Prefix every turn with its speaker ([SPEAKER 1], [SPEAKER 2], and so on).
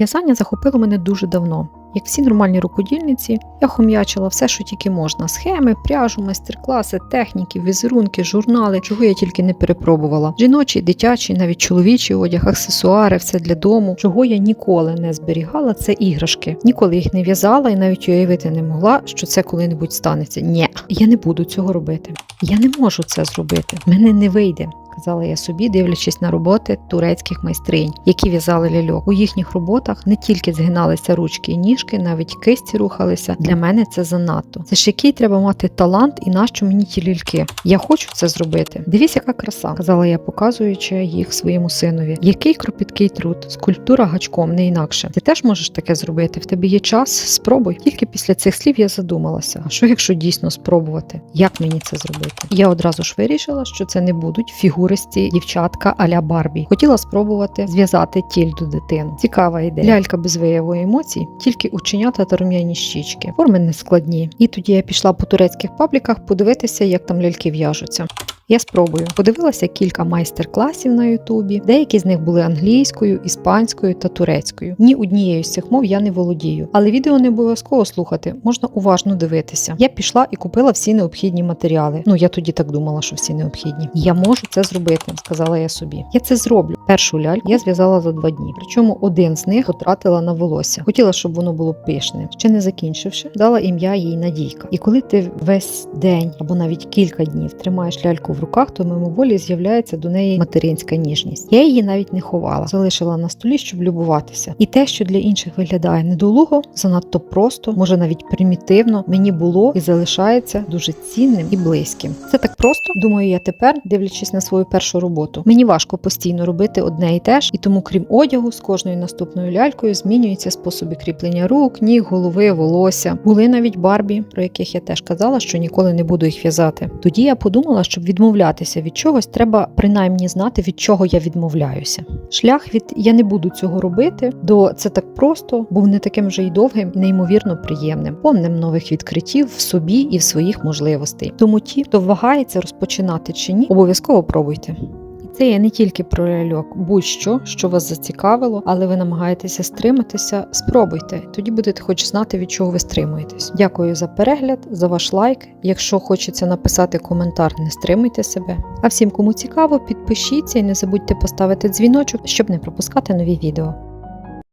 [SPEAKER 1] В'язання захопило мене дуже давно. Як всі нормальні рукодільниці, я хом'ячила все, що тільки можна: схеми, пряжу, майстер-класи, техніки, візерунки, журнали, чого я тільки не перепробувала. Жіночий, дитячий, навіть чоловічий одяг, аксесуари, все для дому. Чого я ніколи не зберігала, це іграшки. Ніколи їх не в'язала і навіть уявити не могла, що це коли-небудь станеться. Ні, я не буду цього робити. Я не можу це зробити. В мене не вийде. Казала я собі, дивлячись на роботи турецьких майстринь, які в'язали ляльок. У їхніх роботах не тільки згиналися ручки і ніжки, навіть кисті рухалися. Для мене це занадто. Це ж який треба мати талант і нащо мені ті ляльки? Я хочу це зробити. Дивись, яка краса, казала я, показуючи їх своєму синові. Який кропіткий труд, скульптура гачком, не інакше. Ти теж можеш таке зробити. В тебе є час, спробуй. Тільки після цих слів я задумалася. А що якщо дійсно спробувати? Як мені це зробити? Я одразу ж вирішила, що це не будуть фігуристі дівчатка аля Барбі. Хотіла спробувати зв'язати тільду дитину. Цікава ідея. Лялька без вияву емоцій, тільки ученята та рум'яні щічки. Форми не складні. І тоді я пішла по турецьких пабліках подивитися, як там ляльки в'яжуться. Я спробую. Подивилася кілька майстер-класів на Ютубі. Деякі з них були англійською, іспанською та турецькою. Ні однією з цих мов я не володію, але відео не обов'язково слухати, можна уважно дивитися. Я пішла і купила всі необхідні матеріали. Ну я тоді так думала, що всі необхідні. Я можу це зробити, сказала я собі. Я це зроблю. Першу ляльку я зв'язала за два дні. Причому один з них потратила на волосся. Хотіла, щоб воно було пишне. Ще не закінчивши, дала ім'я їй Надійка. І коли ти весь день або навіть кілька днів тримаєш ляльку в руках, то мимоволі з'являється до неї материнська ніжність. Я її навіть не ховала, залишила на столі, щоб любуватися. І те, що для інших виглядає недолуго, занадто просто, може навіть примітивно, мені було і залишається дуже цінним і близьким. Це так просто, думаю, я тепер, дивлячись на свою першу роботу. Мені важко постійно робити одне і те ж, і тому, крім одягу, з кожною наступною лялькою змінюються способи кріплення рук, ніг, голови, волосся. Були навіть Барбі, про яких я теж казала, що ніколи не буду їх в'язати. Тоді я подумала, щоб відмовлятися від чогось, треба принаймні знати, від чого я відмовляюся. Шлях від я не буду цього робити до це так просто був не таким вже й довгим неймовірно приємним, повним нових відкриттів в собі і в своїх можливостей. Тому ті, хто вагається розпочинати чи ні, обов'язково пробуйте. Це є не тільки про ляльок, будь-що, що вас зацікавило, але ви намагаєтеся стриматися, спробуйте. Тоді будете хоч знати, від чого ви стримуєтесь. Дякую за перегляд, за ваш лайк. Якщо хочеться написати коментар, не стримуйте себе. А всім, кому цікаво, підпишіться і не забудьте поставити дзвіночок, щоб не пропускати нові відео.